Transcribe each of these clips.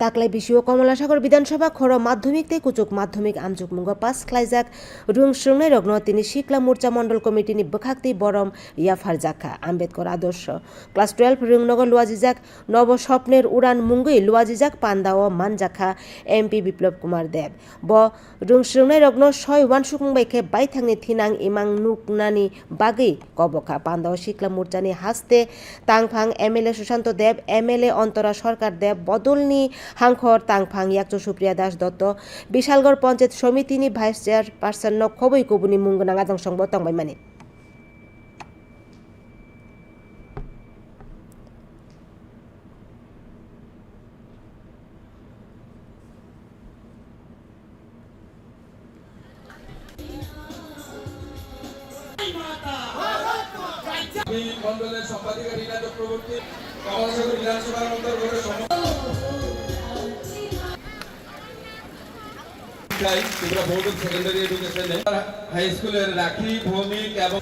তাকলাই বিশিও কমলাসাগর বিধানসভা খর মাধ্যমিক তে কুচুক মাধ্যমিক আমচুক মুঙ্গ পাস খ্লাইজাক রুং সুংনাই রগ্ন তিনি শিকলা মোর্চা মন্ডল কমিটিনি বখাক্তি বরম ইয়াফার জাখা, আম্বেদকর আদর্শ। ক্লাস টুয়েলভ রুংনগর লুয়াজিজাক নব স্বপ্নের উড়ান মুঙ্গুই লুয়াজিজাক পান্দা ও মানজাখা এমপি বিপ্লব কুমার দেব। ব রুং সুংনাই রগ্ন ছয় ওয়ান সুকুংবাইকে বাইথাংনি থিনাং ইমাং নুকনানি বাগৈ কবখা, পান্দা ও শিকলা মোর্চানি হাসতে তাংফাং এমএলএ সুশান্ত দেব এমএলএ অন্তরা সরকার দেব বদলনি হাংখর, তাংফাং ইয়াকচো সুপ্রিয়া দাস, দত্ত, বিশালগড় পঞ্চায়েত সমিতিনি ভাইস চেয়ারপারসন ন খবই কবুনি মুঙ্গনাং আদং সংব তংবাই মানে। মন্ডলের সম্পাদিকা রীনা চক্রবর্তী কমলাসাগর বিধানসভার অন্তর্গত সম- শিক্ষায় ত্রিপুরা ভৌগোলিক সেকেন্ডারি এডুকেশনে হাই স্কুলের রাখি, ভৌমিক এবং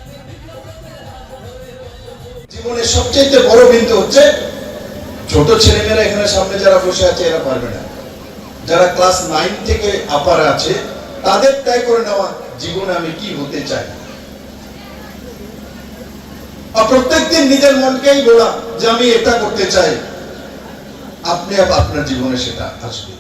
জীবনের সবচেয়ে বড় বিন্দু হচ্ছে ছোট ছেলেমেয়েরা এখানে সামনে যারা বসে আছে, এরা পারবে না। যারা ক্লাস নাইন থেকে আপার আছে, তাদের তয় করে নেওয়া জীবনে আমি কি হতে চাই? প্রত্যেকদিন নিজের মনকেই বলা যে আমি এটা করতে চাই। আপনি আপনার জীবনে সেটা আসবে।